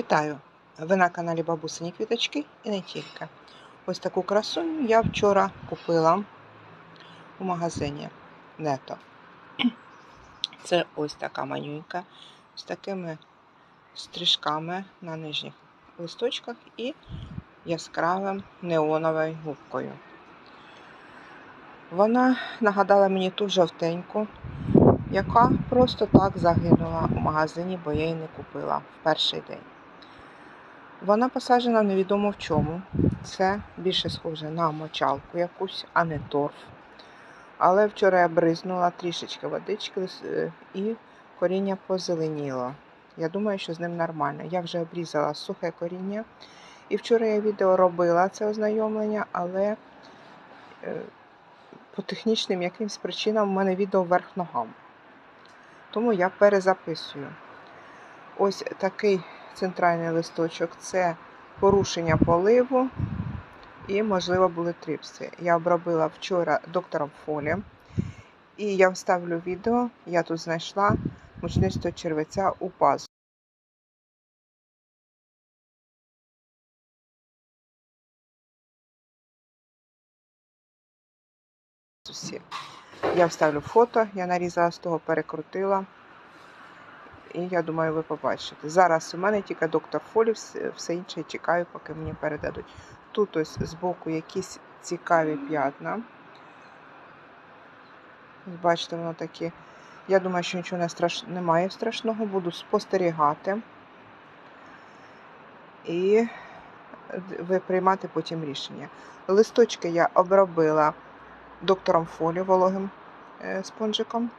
Вітаю! Ви на каналі Бабусині Квіточки і не тільки. Ось таку красуню я вчора купила у магазині Нето. Це ось така манюнька з такими стрижками на нижніх листочках і яскравим неоновою губкою. Вона нагадала мені ту жовтеньку, яка просто так загинула у магазині, бо я її не купила в перший день. Вона посаджена невідомо в чому. Це більше схоже на мочалку якусь, а не торф. Але вчора я бризнула трішечки водички е, і коріння позеленіло. Я думаю, що з ним нормально. Я вже обрізала сухе коріння. І вчора я відео робила це ознайомлення, але е, по технічним якимсь причинам в мене відео вверх ногами. Тому я перезаписую. Ось такий центральний листочок це порушення поливу і, можливо, були трипси. Я обробила вчора доктором Фолі. І я вставлю відео, я тут знайшла мучнистого червеця у пазу. Я вставлю фото, я нарізала з того, перекрутила. І я думаю, ви побачите. Зараз у мене тільки доктор Фолі, все інше чекаю, поки мені передадуть. Тут ось збоку якісь цікаві п'ятна. Бачите, воно таке. Я думаю, що нічого не страш... немає страшного, буду спостерігати і ви приймати потім рішення. Листочки я обробила доктором Фолі вологим е, спонжиком.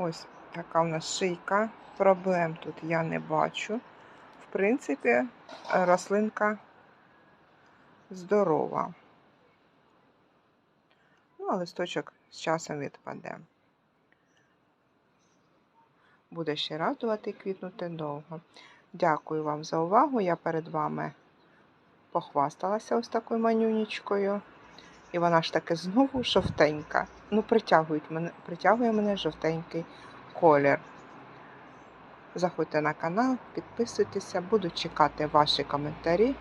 Ось така у нас шийка. Проблем тут я не бачу. В принципі, рослинка здорова. Ну, а листочок з часом відпаде. Буде ще радувати квітнути довго. Дякую вам за увагу. Я перед вами похвасталася ось такою манюнічкою. І вона ж таки знову жовтенька. Ну, притягують мене, притягує мене жовтенький колір. Заходьте на канал, підписуйтеся, буду чекати ваші коментарі.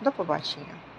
До побачення!